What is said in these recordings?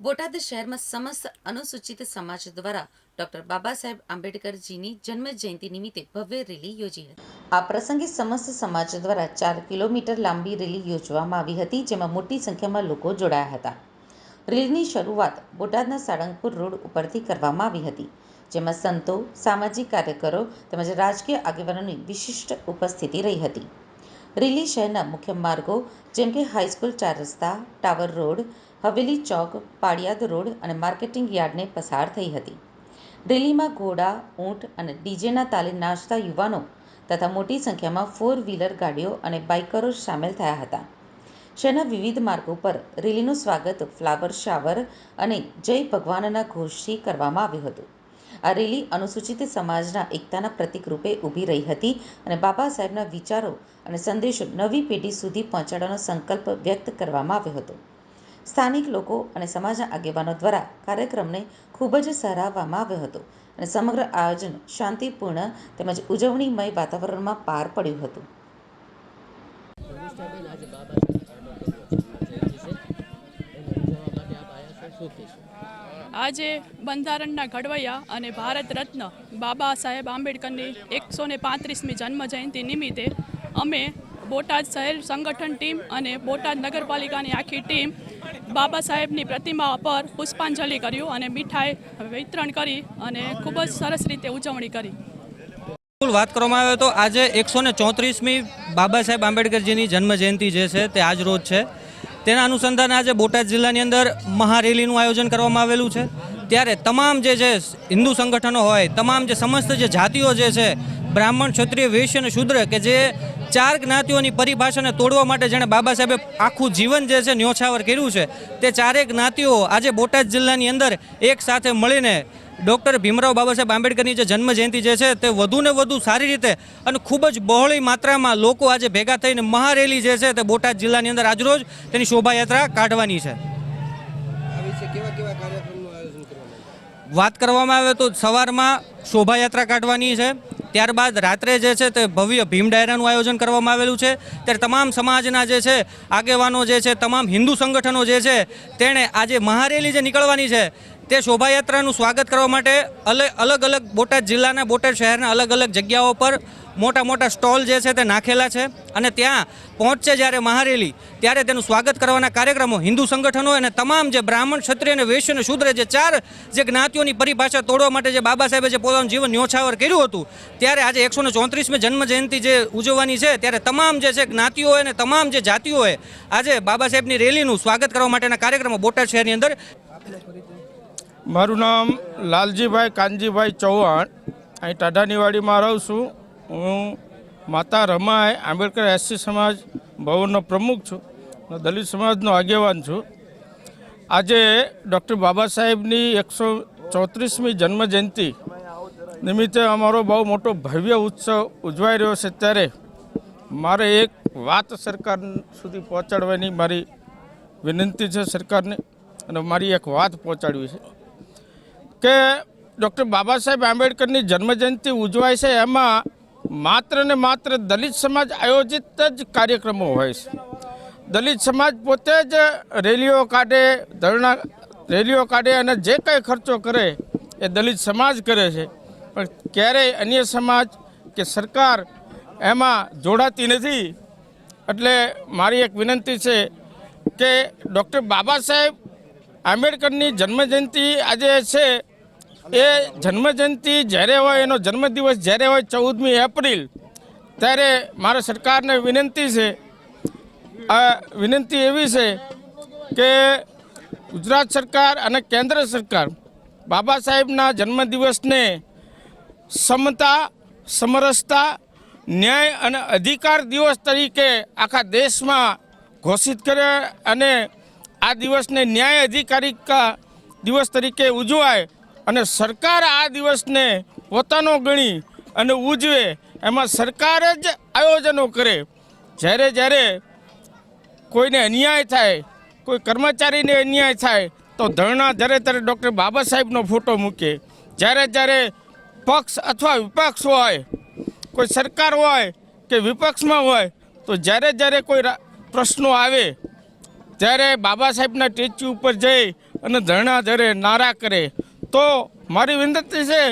બોટાદ શહેરમાં સમસ્ત અનુસૂચિત સમાજ દ્વારા ડોક્ટર બાબા સાહેબ આંબેડકરજીની જન્મ જયંતિ નિમિત્તે ભવ્ય રેલી યોજી હતી. આ પ્રસંગે સમસ્ત સમાજ દ્વારા ચાર કિલોમીટર લાંબી રેલી યોજવામાં આવી હતી, જેમાં મોટી સંખ્યામાં લોકો જોડાયા હતા. રેલીની શરૂઆત બોટાદના સાળંગપુર રોડ ઉપરથી કરવામાં આવી હતી, જેમાં સંતો, સામાજિક કાર્યકરો તેમજ રાજકીય આગેવાનોની વિશિષ્ટ ઉપસ્થિતિ રહી હતી. રેલી શહેરના મુખ્ય માર્ગો જેમ કે હાઈસ્કૂલ ચાર રસ્તા, tower road Haveli Chowk, Paliyad road અને માર્કેટિંગ યાર્ડને પસાર થઈ હતી. રેલીમાં ઘોડા, ઊંટ અને ડીજેના તાલે નાચતા યુવાનો તથા મોટી સંખ્યામાં ફોર વ્હીલર ગાડીઓ અને બાઇકરો સામેલ થયા હતા. શહેરના વિવિધ માર્ગો પર રેલીનું સ્વાગત, ફ્લાવર શાવર અને જય ભગવાનના ઘોષથી કરવામાં આવ્યું હતું. આ રેલી અનુસૂચિત સમાજના એકતાના પ્રતિક રૂપે ઊભી રહી હતી અને બાબા સાહેબના વિચારો અને સંદેશો નવી પેઢી સુધી પહોંચાડવાનો સંકલ્પ વ્યક્ત કરવામાં આવ્યો હતો. સ્થાનિક લોકો અને સમાજના આગેવાનો દ્વારા કાર્યક્રમને ખૂબ જ સરાહવામાં આવ્યો હતો અને સમગ્ર આયોજન શાંતિપૂર્ણ તેમજ ઉજવણીમય વાતાવરણમાં પાર પડ્યું હતું. આજે બંધારણના ઘડવૈયા અને ભારત રત્ન બાબા સાહેબ આંબેડકરની એકસો ને પાંત્રીસમી જન્મ જયંતિ નિમિત્તે અમે બોટાદ શહેર સંગઠન ટીમ અને બોટાદ નગરપાલિકાની આખી ટીમ બાબા સાહેબની પ્રતિમા પર પુષ્પાંજલિ કર્યું અને મીઠાઈ વિતરણ કરી અને ખૂબ જ સરસ રીતે ઉજવણી કરી. વાત કરવામાં આવે તો આજે એકસો ને ચોત્રીસમી બાબા સાહેબ આંબેડકરજીની જન્મ જયંતિ જે છે તે આજ રોજ છે. તેના અનુસંધાને આજે બોટાદ જિલ્લાની અંદર મહારેલીનું આયોજન કરવામાં આવેલું છે. ત્યારે તમામ જે છે હિન્દુ સંગઠનો હોય, તમામ જે સમસ્ત જે જાતિઓ જે છે, બ્રાહ્મણ, ક્ષત્રિય, વૈશ્ય અને શૂદ્ર કે જે ચાર જ્ઞાતિઓની પરિભાષાને તોડવા માટે જેણે બાબા સાહેબે આખું જીવન જે છે ન્યોછાવર કર્યું છે તે ચારેય જ્ઞાતિઓ આજે બોટાદ જિલ્લાની અંદર એક સાથે મળીને ડૉક્ટર ભીમરાવ બાબા સાહેબ આંબેડકરની જે જન્મ જયંતિ જે છે તે વધુને વધુ સારી રીતે અને ખૂબ જ બહોળી માત્રામાં લોકો આજે ભેગા થઈને મહારેલી જે છે તે બોટાદ જિલ્લાની અંદર આજરોજ તેની શોભાયાત્રા કાઢવાની છે. વાત કરવામાં આવે તો સવારમાં શોભાયાત્રા કાઢવાની છે ત્યારબાદ રાત્રે જે છે તે ભવ્ય ભીમ ડાયરાનું આયોજન કરવામાં આવેલું છે. ત્યારે તમામ સમાજના જે છે, આગેવાનો જે છે, તમામ હિન્દુ સંગઠનો જે છે, તેણે આજે મહારેલી જે નીકળવાની છે તે શોભાયાત્રાનું સ્વાગત કરવા માટે અલગ અલગ બોટાદ જિલ્લાના બોટાદ શહેરના અલગ અલગ જગ્યાઓ પર મોટા મોટા સ્ટોલ જે છે તે નાખેલા છે અને ત્યાં પહોંચશે જ્યારે મહારેલી, ત્યારે તેનું સ્વાગત કરવાના કાર્યક્રમો હિન્દુ સંગઠનો અને તમામ જે બ્રાહ્મણ, ક્ષત્રિય અને વૈશ્ય અને શૂદ્ર જે ચાર જે જ્ઞાતિઓની પરિભાષા તોડવા માટે જે બાબા સાહેબે જે પોતાનું જીવન ન્યોછાવર કર્યું હતું, ત્યારે આજે એકસો ને ચોત્રીસમી જન્મ જયંતિ જે ઉજવવાની છે, ત્યારે તમામ જે છે જ્ઞાતિઓ અને તમામ જે જાતિઓએ આજે બાબા સાહેબની રેલીનું સ્વાગત કરવા માટેના કાર્યક્રમો બોટાદ શહેરની અંદર મારું નામ લાલજીભાઈ કાનજીભાઈ ચૌહાણ. અહીં ટાઢાનીવાડીમાં રહું છું. હું માતા રમાય આંબેડકર એસસી સમાજ ભવનનો પ્રમુખ છું દલિત સમાજનો આગેવાન છું. આજે ડૉક્ટર બાબા સાહેબની એકસો ચોત્રીસમી જન્મજયંતિ નિમિત્તે અમારો બહુ મોટો ભવ્ય ઉત્સવ ઉજવાઈ રહ્યો છે ત્યારે મારે એક વાત સરકાર સુધી પહોંચાડવાની મારી વિનંતી છે સરકારને અને મારી એક વાત પહોંચાડવી છે. કે ડૉક્ટર બાબા સાહેબ આંબેડકરની જન્મજયંતિ ઉજવાય છે, એમાં માત્ર ને માત્ર દલિત સમાજ આયોજિત જ કાર્યક્રમો હોય છે. દલિત સમાજ પોતે જ રેલીઓ કાઢે, ધરણા, રેલીઓ કાઢે અને જે કંઈ ખર્ચો કરે એ દલિત સમાજ કરે છે. પણ ક્યારેય અન્ય સમાજ કે સરકાર એમાં જોડાતી નથી. એટલે મારી એક વિનંતી છે કે ડૉક્ટર બાબા સાહેબ આંબેડકરની જન્મજયંતિ આજે છે એ જન્મજયંતિ જ્યારે હોય, એનો જન્મદિવસ જ્યારે હોય ચૌદમી એપ્રિલ, ત્યારે મારા સરકારને વિનંતી છે વિનંતી એવી છે કે ગુજરાત સરકાર અને કેન્દ્ર સરકાર બાબા સાહેબના જન્મદિવસને સમતા, સમરસતા, ન્યાય અને અધિકાર દિવસ તરીકે આખા દેશમાં ઘોષિત કરે અને આ દિવસને ન્યાય અધિકારિકા દિવસ તરીકે ઉજવાય. અને સરકાર આ દિવસને પોતાનો ગણી અને ઉજવે, એમાં સરકાર જ આયોજનો કરે. જ્યારે જ્યારે કોઈને અન્યાય થાય, કોઈ કર્મચારીને અન્યાય થાય, તો ધરણા જ્યારે ત્યારે ડૉક્ટર બાબા સાહેબનો ફોટો મૂકે. જ્યારે જ્યારે પક્ષ અથવા વિપક્ષ હોય, કોઈ સરકાર હોય કે વિપક્ષમાં હોય, તો જ્યારે જ્યારે કોઈ પ્રશ્નો આવે, ત્યારે બાબા સાહેબના સ્ટેચ્યુ ઉપર જઈ અને ધરણા ધરે નારા કરે તો મારી વિનંતી છે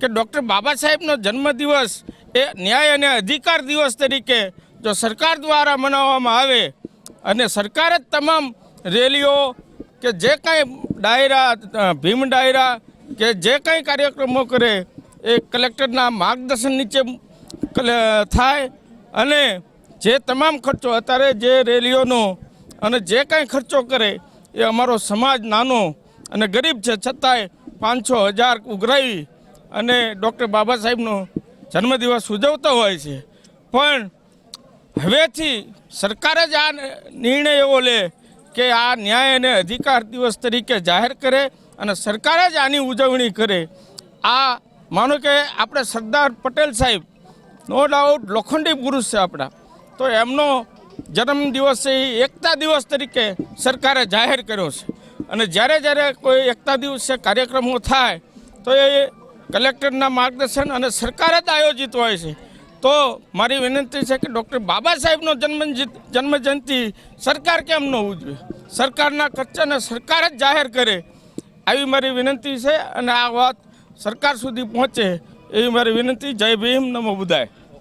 કે ડૉક્ટર બાબા સાહેબનો જન્મદિવસ એ ન્યાય અને અધિકાર દિવસ તરીકે જો સરકાર દ્વારા મનાવવામાં આવે અને સરકાર જ તમામ રેલીઓ કે જે કાંઈ ડાયરા ભીમ ડાયરા કે જે કાંઈ કાર્યક્રમો કરે એ કલેક્ટરના માર્ગદર્શન નીચે થાય અને જે તમામ ખર્ચો અત્યારે જે રેલીઓનો અને જે કાંઈ ખર્ચો કરે એ અમારો સમાજ નાનો અને ગરીબ છે છતાંય પાંચસો હજાર ઉઘરાવી અને ડૉક્ટર બાબા સાહેબનો જન્મદિવસ ઉજવતો હોય છે. પણ હવેથી સરકાર જ આ નિર્ણય એવો લે કે આ ન્યાય અને અધિકાર દિવસ તરીકે જાહેર કરે અને સરકાર જ આની ઉજવણી કરે. આ માનો કે આપણે સરદાર પટેલ સાહેબ, નો ડાઉટ લોખંડી પુરુષ છે આપણા. તો એમનો જન્મદિવસ એ એકતા દિવસ તરીકે સરકારે જાહેર કર્યો છે. અને જ્યારે જ્યારે કોઈ એકતા દિવસે કાર્યક્રમો થાય, તો એ કલેક્ટરના માર્ગદર્શન અને સરકાર જ આયોજિત હોય છે. તો મારી વિનંતી છે કે ડૉક્ટર બાબા સાહેબનો જન્મ જન્મજયંતિ સરકાર કેમ ન ઉજવે? સરકારના ખર્ચાને સરકાર જ જાહેર કરે. આવી મારી વિનંતી છે અને આ વાત સરકાર સુધી પહોંચે એવી મારી વિનંતી. જય ભીમ, નમો બુદાય